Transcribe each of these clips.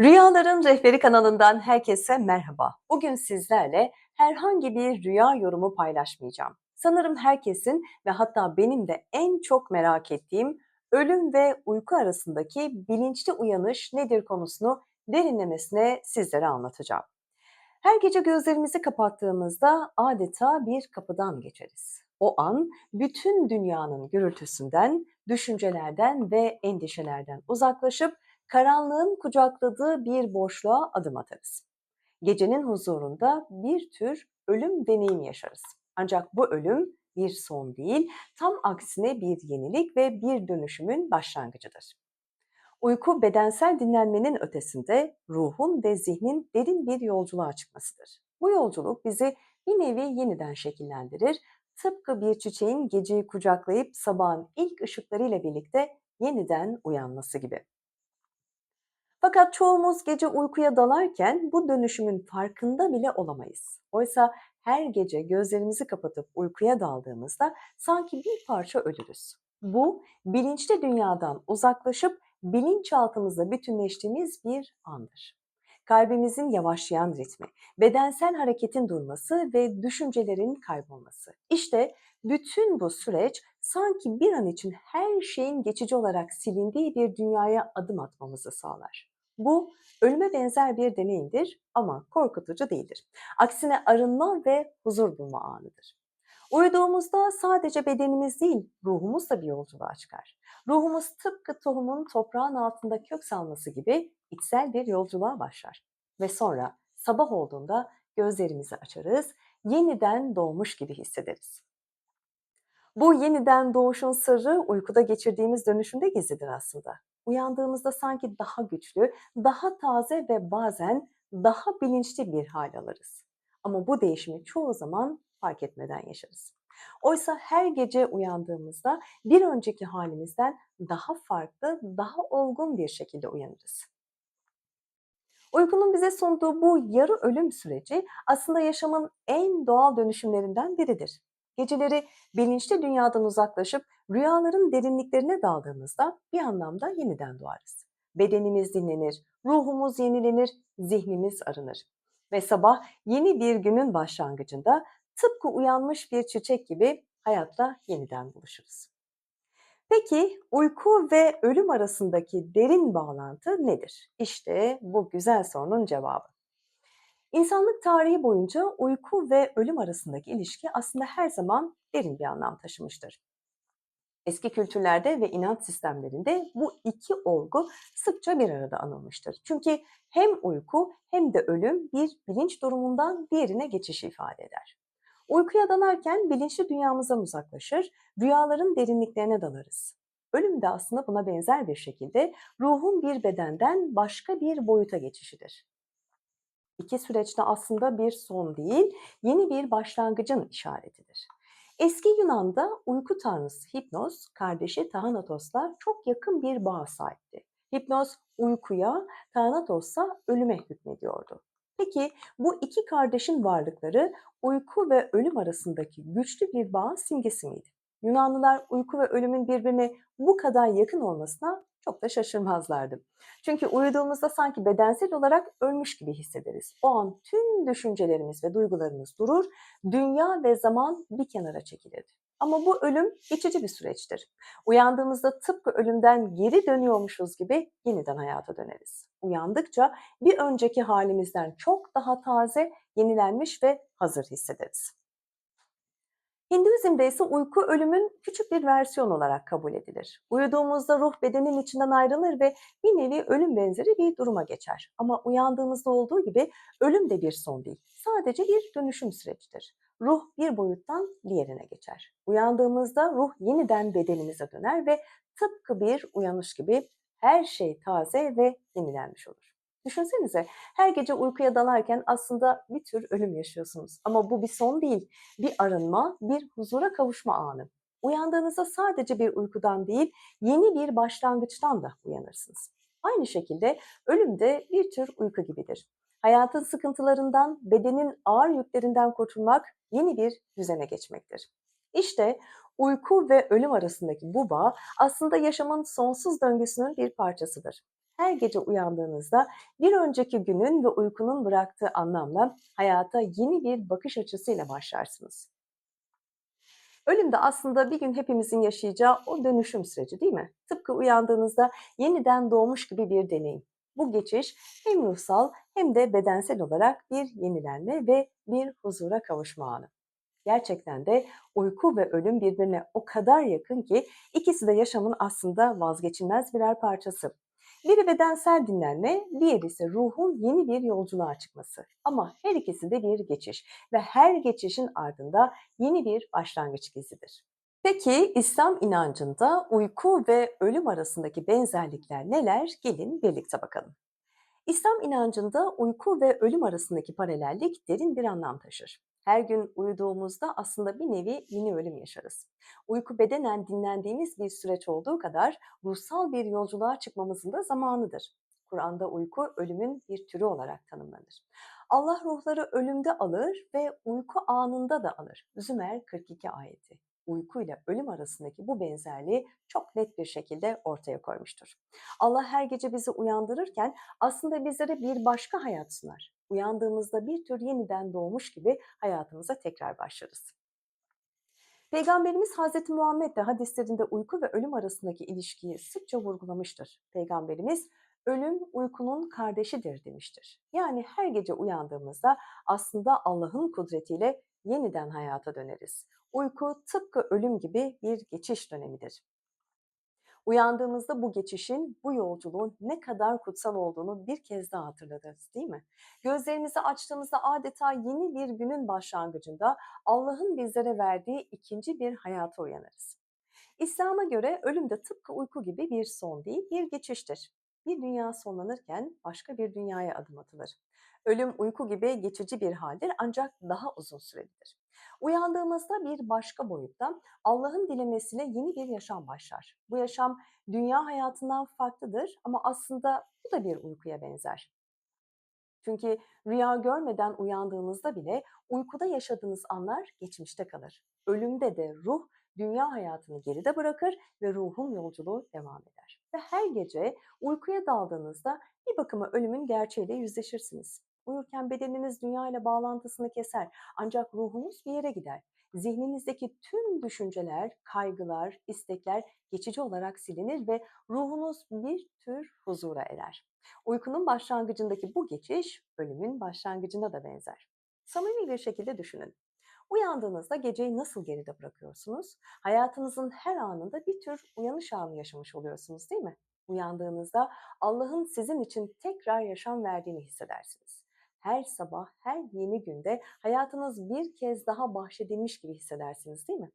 Rüyaların Rehberi kanalından herkese merhaba. Bugün sizlerle herhangi bir rüya yorumu paylaşmayacağım. Sanırım herkesin ve hatta benim de en çok merak ettiğim ölüm ve uyku arasındaki bilinçli uyanış nedir konusunu derinlemesine sizlere anlatacağım. Her gece gözlerimizi kapattığımızda adeta bir kapıdan geçeriz. O an bütün dünyanın gürültüsünden, düşüncelerden ve endişelerden uzaklaşıp karanlığın kucakladığı bir boşluğa adım atarız. Gecenin huzurunda bir tür ölüm deneyimi yaşarız. Ancak bu ölüm bir son değil, tam aksine bir yenilik ve bir dönüşümün başlangıcıdır. Uyku bedensel dinlenmenin ötesinde ruhun ve zihnin derin bir yolculuğa çıkmasıdır. Bu yolculuk bizi bir nevi yeniden şekillendirir, tıpkı bir çiçeğin geceyi kucaklayıp sabahın ilk ışıklarıyla birlikte yeniden uyanması gibi. Fakat çoğumuz gece uykuya dalarken bu dönüşümün farkında bile olamayız. Oysa her gece gözlerimizi kapatıp uykuya daldığımızda sanki bir parça ölürüz. Bu bilinçli dünyadan uzaklaşıp bilinçaltımızla bütünleştiğimiz bir andır. Kalbimizin yavaşlayan ritmi, bedensel hareketin durması ve düşüncelerin kaybolması. İşte bütün bu süreç sanki bir an için her şeyin geçici olarak silindiği bir dünyaya adım atmamızı sağlar. Bu ölüme benzer bir deneyimdir ama korkutucu değildir. Aksine arınma ve huzur bulma anıdır. Uyuduğumuzda sadece bedenimiz değil, ruhumuz da bir yolculuğa çıkar. Ruhumuz tıpkı tohumun toprağın altında kök salması gibi içsel bir yolculuğa başlar. Ve sonra sabah olduğunda gözlerimizi açarız, yeniden doğmuş gibi hissederiz. Bu yeniden doğuşun sırrı uykuda geçirdiğimiz dönüşümde gizlidir aslında. Uyandığımızda sanki daha güçlü, daha taze ve bazen daha bilinçli bir hal alırız. Ama bu değişimi çoğu zaman fark etmeden yaşarız. Oysa her gece uyandığımızda bir önceki halimizden daha farklı, daha olgun bir şekilde uyanırız. Uykunun bize sunduğu bu yarı ölüm süreci aslında yaşamın en doğal dönüşümlerinden biridir. Geceleri bilinçli dünyadan uzaklaşıp rüyaların derinliklerine daldığımızda bir anlamda yeniden doğarız. Bedenimiz dinlenir, ruhumuz yenilenir, zihnimiz arınır. Ve sabah yeni bir günün başlangıcında tıpkı uyanmış bir çiçek gibi hayatla yeniden buluşuruz. Peki uyku ve ölüm arasındaki derin bağlantı nedir? İşte bu güzel sorunun cevabı. İnsanlık tarihi boyunca uyku ve ölüm arasındaki ilişki aslında her zaman derin bir anlam taşımıştır. Eski kültürlerde ve inanç sistemlerinde bu iki olgu sıkça bir arada anılmıştır. Çünkü hem uyku hem de ölüm bir bilinç durumundan diğerine geçiş ifade eder. Uykuya dalarken bilinçli dünyamızdan uzaklaşır, rüyaların derinliklerine dalarız. Ölüm de aslında buna benzer bir şekilde ruhun bir bedenden başka bir boyuta geçişidir. İki süreçte aslında bir son değil, yeni bir başlangıcın işaretidir. Eski Yunan'da uyku tanrısı Hipnos, kardeşi Thanatos'la çok yakın bir bağ sahipti. Hipnos uykuya, Thanatos ise ölüme hükmediyordu. Peki bu iki kardeşin varlıkları uyku ve ölüm arasındaki güçlü bir bağın simgesi miydi? Yunanlılar uyku ve ölümün birbirine bu kadar yakın olmasına çok da şaşırmazlardı. Çünkü uyuduğumuzda sanki bedensel olarak ölmüş gibi hissederiz. O an tüm düşüncelerimiz ve duygularımız durur, dünya ve zaman bir kenara çekilirdi. Ama bu ölüm geçici bir süreçtir. Uyandığımızda tıpkı ölümden geri dönüyormuşuz gibi yeniden hayata döneriz. Uyandıkça bir önceki halimizden çok daha taze, yenilenmiş ve hazır hissederiz. Hinduizm'de ise uyku ölümün küçük bir versiyon olarak kabul edilir. Uyuduğumuzda ruh bedenin içinden ayrılır ve bir nevi ölüm benzeri bir duruma geçer. Ama uyandığımızda olduğu gibi ölüm de bir son değil. Sadece bir dönüşüm sürecidir. Ruh bir boyuttan diğerine geçer. Uyandığımızda ruh yeniden bedenimize döner ve tıpkı bir uyanış gibi her şey taze ve yenilenmiş olur. Düşünsenize her gece uykuya dalarken aslında bir tür ölüm yaşıyorsunuz. Ama bu bir son değil, bir arınma, bir huzura kavuşma anı. Uyandığınızda sadece bir uykudan değil, yeni bir başlangıçtan da uyanırsınız. Aynı şekilde ölüm de bir tür uyku gibidir. Hayatın sıkıntılarından, bedenin ağır yüklerinden kurtulmak yeni bir düzene geçmektir. İşte uyku ve ölüm arasındaki bu bağ aslında yaşamın sonsuz döngüsünün bir parçasıdır. Her gece uyandığınızda bir önceki günün ve uykunun bıraktığı anlamla hayata yeni bir bakış açısıyla başlarsınız. Ölüm de aslında bir gün hepimizin yaşayacağı o dönüşüm süreci değil mi? Tıpkı uyandığınızda yeniden doğmuş gibi bir deneyim. Bu geçiş hem ruhsal hem de bedensel olarak bir yenilenme ve bir huzura kavuşma anı. Gerçekten de uyku ve ölüm birbirine o kadar yakın ki ikisi de yaşamın aslında vazgeçilmez birer parçası. Biri bedensel dinlenme, diğeri ise ruhun yeni bir yolculuğa çıkması. Ama her ikisi de bir geçiş ve her geçişin ardında yeni bir başlangıç gizidir. Peki İslam inancında uyku ve ölüm arasındaki benzerlikler neler? Gelin birlikte bakalım. İslam inancında uyku ve ölüm arasındaki paralellik derin bir anlam taşır. Her gün uyuduğumuzda aslında bir nevi yeni ölüm yaşarız. Uyku bedenen dinlendiğimiz bir süreç olduğu kadar ruhsal bir yolculuğa çıkmamızın da zamanıdır. Kur'an'da uyku ölümün bir türü olarak tanımlanır. Allah ruhları ölümde alır ve uyku anında da alır. Zümer 42 ayeti uyku ile ölüm arasındaki bu benzerliği çok net bir şekilde ortaya koymuştur. Allah her gece bizi uyandırırken aslında bizlere bir başka hayat sunar. Uyandığımızda bir tür yeniden doğmuş gibi hayatımıza tekrar başlarız. Peygamberimiz Hazreti Muhammed de hadislerinde uyku ve ölüm arasındaki ilişkiyi sıkça vurgulamıştır. Peygamberimiz ölüm uykunun kardeşidir demiştir. Yani her gece uyandığımızda aslında Allah'ın kudretiyle yeniden hayata döneriz. Uyku tıpkı ölüm gibi bir geçiş dönemidir. Uyandığımızda bu geçişin, bu yolculuğun ne kadar kutsal olduğunu bir kez daha hatırlarız değil mi? Gözlerimizi açtığımızda adeta yeni bir günün başlangıcında Allah'ın bizlere verdiği ikinci bir hayata uyanırız. İslam'a göre ölüm de tıpkı uyku gibi bir son değil, bir geçiştir. Bir dünya sonlanırken başka bir dünyaya adım atılır. Ölüm uyku gibi geçici bir haldir ancak daha uzun sürelidir. Uyandığımızda bir başka boyutta Allah'ın dilemesiyle yeni bir yaşam başlar. Bu yaşam dünya hayatından farklıdır ama aslında bu da bir uykuya benzer. Çünkü rüya görmeden uyandığınızda bile uykuda yaşadığınız anlar geçmişte kalır. Ölümde de ruh dünya hayatını geride bırakır ve ruhun yolculuğu devam eder. Ve her gece uykuya daldığınızda bir bakıma ölümün gerçeğiyle yüzleşirsiniz. Uyurken bedeniniz dünya ile bağlantısını keser ancak ruhunuz bir yere gider. Zihninizdeki tüm düşünceler, kaygılar, istekler geçici olarak silinir ve ruhunuz bir tür huzura erer. Uykunun başlangıcındaki bu geçiş ölümün başlangıcına da benzer. Samimi bir şekilde düşünün. Uyandığınızda geceyi nasıl geride bırakıyorsunuz? Hayatınızın her anında bir tür uyanış anı yaşamış oluyorsunuz değil mi? Uyandığınızda Allah'ın sizin için tekrar yaşam verdiğini hissedersiniz her sabah, her yeni günde hayatınız bir kez daha bahşedilmiş gibi hissedersiniz değil mi?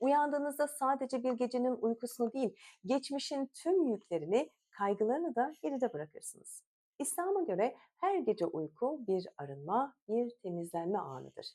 Uyandığınızda sadece bir gecenin uykusunu değil, geçmişin tüm yüklerini, kaygılarını da geride bırakırsınız. İslam'a göre her gece uyku bir arınma, bir temizlenme anıdır.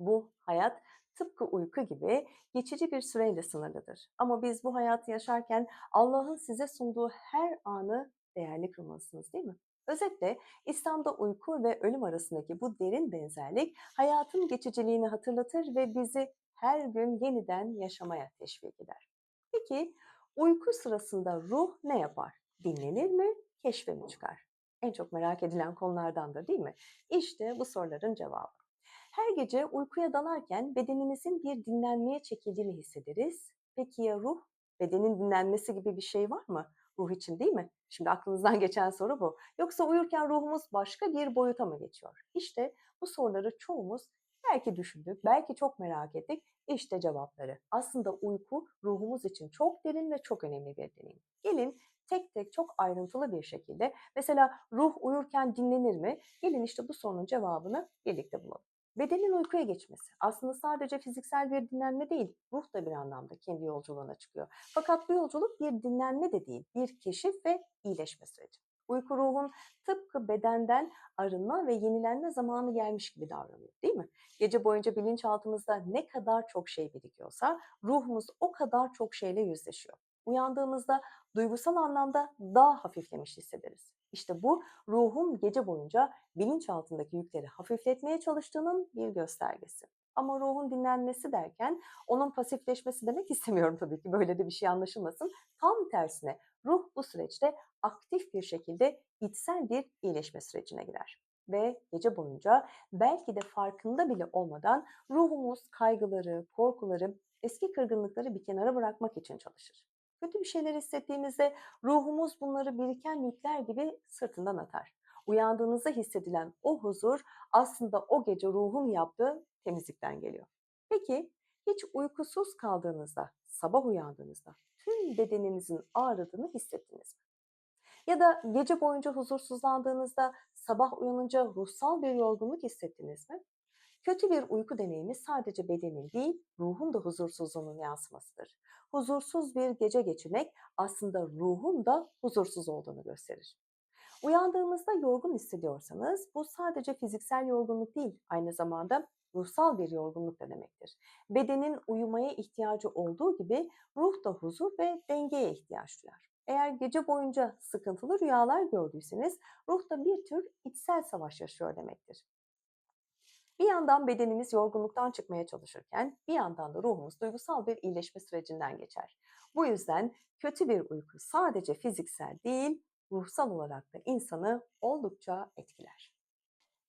Bu hayat tıpkı uyku gibi geçici bir süreyle sınırlıdır. Ama biz bu hayatı yaşarken Allah'ın size sunduğu her anı değerli kılmalısınız değil mi? Özetle İslam'da uyku ve ölüm arasındaki bu derin benzerlik hayatın geçiciliğini hatırlatır ve bizi her gün yeniden yaşamaya teşvik eder. Peki uyku sırasında ruh ne yapar? Dinlenir mi, keşfe mi çıkar? En çok merak edilen konulardandır değil mi? İşte bu soruların cevabı. Her gece uykuya dalarken bedenimizin bir dinlenmeye çekildiğini hissederiz. Peki ya ruh? Bedenin dinlenmesi gibi bir şey var mı? ruh için değil mi? Şimdi aklınızdan geçen soru bu. Yoksa uyurken ruhumuz başka bir boyuta mı geçiyor? İşte bu soruları çoğumuz belki düşündük, belki çok merak ettik. İşte cevapları. Aslında uyku ruhumuz için çok derin ve çok önemli bir deneyim. Gelin tek tek çok ayrıntılı bir şekilde mesela ruh uyurken dinlenir mi? Gelin işte bu sorunun cevabını birlikte bulalım. Bedenin uykuya geçmesi aslında sadece fiziksel bir dinlenme değil, ruh da bir anlamda kendi yolculuğuna çıkıyor. Fakat bu yolculuk bir dinlenme de değil, bir keşif ve iyileşme süreci. Uyku ruhun tıpkı bedenden arınma ve yenilenme zamanı gelmiş gibi davranıyor değil mi? Gece boyunca bilinçaltımızda ne kadar çok şey birikiyorsa ruhumuz o kadar çok şeyle yüzleşiyor. Uyandığımızda duygusal anlamda daha hafiflemiş hissederiz. İşte bu ruhun gece boyunca bilinç altındaki yükleri hafifletmeye çalıştığının bir göstergesi. Ama ruhun dinlenmesi derken onun pasifleşmesi demek istemiyorum tabii ki. Böyle de bir şey anlaşılmasın. Tam tersine ruh bu süreçte aktif bir şekilde içsel bir iyileşme sürecine girer. Ve gece boyunca belki de farkında bile olmadan ruhumuz kaygıları, korkuları, eski kırgınlıkları bir kenara bırakmak için çalışır. Kötü bir şeyler hissettiğimizde ruhumuz bunları biriken yükler gibi sırtından atar. Uyandığınızda hissedilen o huzur aslında o gece ruhun yaptığı temizlikten geliyor. Peki hiç uykusuz kaldığınızda, sabah uyandığınızda tüm bedeninizin ağrıdığını hissettiniz mi? Ya da gece boyunca huzursuzlandığınızda sabah uyanınca ruhsal bir yorgunluk hissettiniz mi? Kötü bir uyku deneyimi sadece bedenin değil, ruhun da huzursuzluğunun yansımasıdır. Huzursuz bir gece geçirmek aslında ruhun da huzursuz olduğunu gösterir. Uyandığımızda yorgun hissediyorsanız bu sadece fiziksel yorgunluk değil, aynı zamanda ruhsal bir yorgunluk da demektir. Bedenin uyumaya ihtiyacı olduğu gibi ruh da huzur ve dengeye ihtiyaç duyar. Eğer gece boyunca sıkıntılı rüyalar gördüyseniz ruh da bir tür içsel savaş yaşıyor demektir. Bir yandan bedenimiz yorgunluktan çıkmaya çalışırken bir yandan da ruhumuz duygusal bir iyileşme sürecinden geçer. Bu yüzden kötü bir uyku sadece fiziksel değil, ruhsal olarak da insanı oldukça etkiler.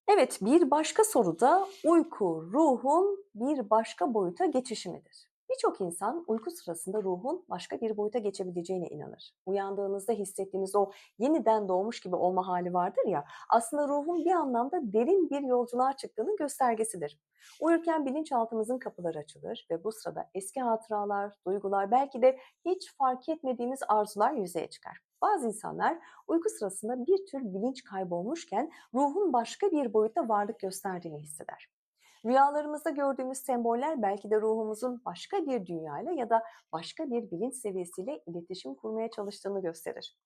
Evet, bir başka soru da uyku ruhun bir başka boyuta geçişi midir? Birçok insan uyku sırasında ruhun başka bir boyuta geçebileceğine inanır. Uyandığınızda hissettiğiniz o yeniden doğmuş gibi olma hali vardır ya, aslında ruhun bir anlamda derin bir yolculuğa çıktığının göstergesidir. Uyurken bilinçaltımızın kapıları açılır ve bu sırada eski hatıralar, duygular, belki de hiç fark etmediğimiz arzular yüzeye çıkar. Bazı insanlar uyku sırasında bir tür bilinç kaybolmuşken ruhun başka bir boyutta varlık gösterdiğini hisseder. Rüyalarımızda gördüğümüz semboller belki de ruhumuzun başka bir dünyayla ya da başka bir bilinç seviyesiyle iletişim kurmaya çalıştığını gösterir.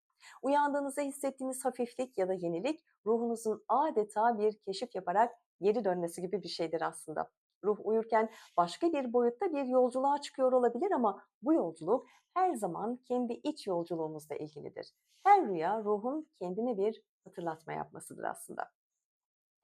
Uyandığınızda hissettiğiniz hafiflik ya da yenilik ruhunuzun adeta bir keşif yaparak geri dönmesi gibi bir şeydir aslında. Ruh uyurken başka bir boyutta bir yolculuğa çıkıyor olabilir ama bu yolculuk her zaman kendi iç yolculuğumuzla ilgilidir. Her rüya ruhun kendine bir hatırlatma yapmasıdır aslında.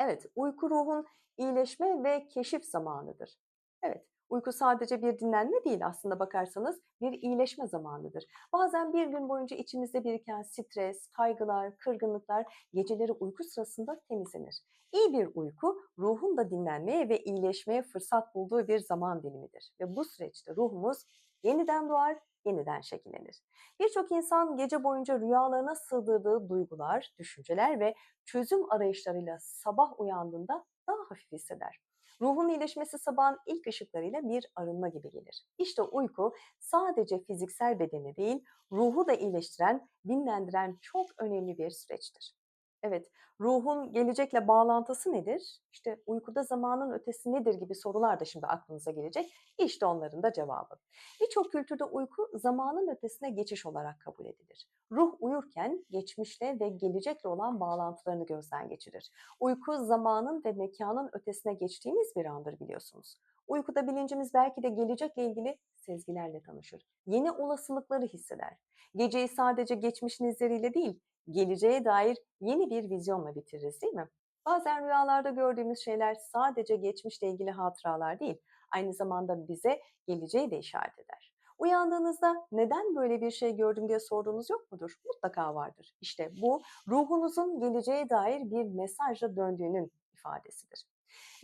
Evet, uyku ruhun iyileşme ve keşif zamanıdır. Evet, uyku sadece bir dinlenme değil aslında bakarsanız bir iyileşme zamanıdır. Bazen bir gün boyunca içimizde biriken stres, kaygılar, kırgınlıklar geceleri uyku sırasında temizlenir. İyi bir uyku ruhun da dinlenmeye ve iyileşmeye fırsat bulduğu bir zaman dilimidir. Ve bu süreçte ruhumuz yeniden doğar, yeniden şekillenir. Birçok insan gece boyunca rüyalarına sığdırdığı duygular, düşünceler ve çözüm arayışlarıyla sabah uyandığında daha hafif hisseder. Ruhun iyileşmesi sabahın ilk ışıklarıyla bir arınma gibi gelir. İşte uyku sadece fiziksel bedeni değil, ruhu da iyileştiren, dinlendiren çok önemli bir süreçtir. Evet, ruhun gelecekle bağlantısı nedir? İşte uykuda zamanın ötesi nedir gibi sorular da şimdi aklınıza gelecek. İşte onların da cevabı. Birçok kültürde uyku zamanın ötesine geçiş olarak kabul edilir. Ruh uyurken geçmişle ve gelecekle olan bağlantılarını gözden geçirir. Uyku zamanın ve mekanın ötesine geçtiğimiz bir andır biliyorsunuz. Uykuda bilincimiz belki de gelecekle ilgili sezgilerle tanışır. Yeni olasılıkları hisseder. Geceyi sadece geçmişin izleriyle değil, geleceğe dair yeni bir vizyonla bitiririz değil mi? Bazen rüyalarda gördüğümüz şeyler sadece geçmişle ilgili hatıralar değil, aynı zamanda bize geleceği de işaret eder. Uyandığınızda neden böyle bir şey gördüm diye sorduğunuz yok mudur? Mutlaka vardır. İşte bu ruhunuzun geleceğe dair bir mesajla döndüğünün ifadesidir.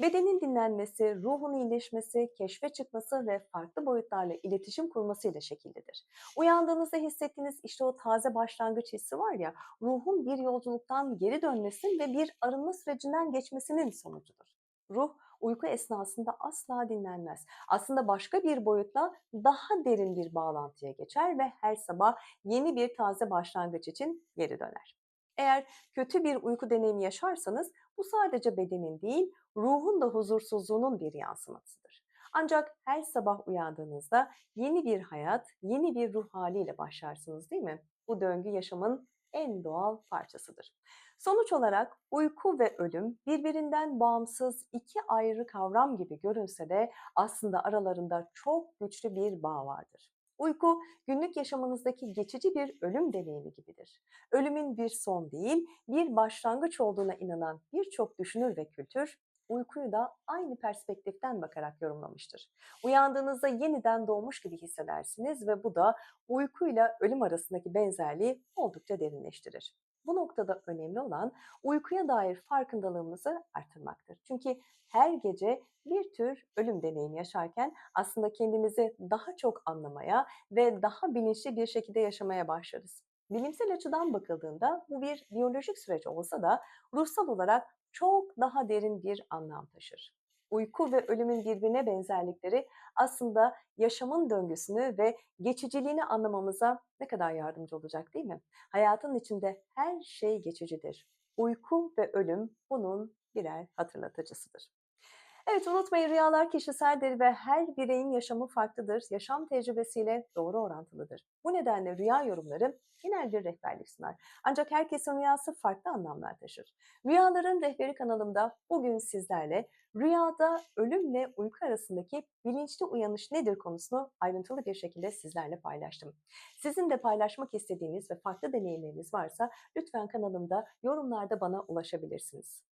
Bedenin dinlenmesi, ruhun iyileşmesi, keşfe çıkması ve farklı boyutlarla iletişim kurmasıyla şekillidir. Uyandığınızda hissettiğiniz işte o taze başlangıç hissi var ya, ruhun bir yolculuktan geri dönmesinin ve bir arınma sürecinden geçmesinin sonucudur. Ruh uyku esnasında asla dinlenmez. Aslında başka bir boyutla daha derin bir bağlantıya geçer ve her sabah yeni bir taze başlangıç için geri döner. Eğer kötü bir uyku deneyimi yaşarsanız bu sadece bedenin değil, ruhun da huzursuzluğunun bir yansımasıdır. Ancak her sabah uyandığınızda yeni bir hayat, yeni bir ruh haliyle başlarsınız değil mi? Bu döngü yaşamın en doğal parçasıdır. Sonuç olarak uyku ve ölüm birbirinden bağımsız iki ayrı kavram gibi görünse de aslında aralarında çok güçlü bir bağ vardır. Uyku günlük yaşamınızdaki geçici bir ölüm deneyimi gibidir. Ölümün bir son değil, bir başlangıç olduğuna inanan birçok düşünür ve kültür uykuyu da aynı perspektiften bakarak yorumlamıştır. Uyandığınızda yeniden doğmuş gibi hissedersiniz ve bu da uykuyla ölüm arasındaki benzerliği oldukça derinleştirir. Bu noktada önemli olan uykuya dair farkındalığımızı artırmaktır. Çünkü her gece bir tür ölüm deneyimi yaşarken aslında kendimizi daha çok anlamaya ve daha bilinçli bir şekilde yaşamaya başlarız. Bilimsel açıdan bakıldığında bu bir biyolojik süreç olsa da ruhsal olarak çok daha derin bir anlam taşır. Uyku ve ölümün birbirine benzerlikleri aslında yaşamın döngüsünü ve geçiciliğini anlamamıza ne kadar yardımcı olacak değil mi? Hayatın içinde her şey geçicidir. Uyku ve ölüm bunun birer hatırlatıcısıdır. Evet unutmayın rüyalar kişiseldir ve her bireyin yaşamı farklıdır. Yaşam tecrübesiyle doğru orantılıdır. Bu nedenle rüya yorumları genel bir rehberlik sunar. Ancak herkesin rüyası farklı anlamlar taşır. Rüyaların Rehberi kanalımda bugün sizlerle rüyada ölümle uyku arasındaki bilinçli uyanış nedir konusunu ayrıntılı bir şekilde sizlerle paylaştım. Sizin de paylaşmak istediğiniz ve farklı deneyimleriniz varsa lütfen kanalımda yorumlarda bana ulaşabilirsiniz.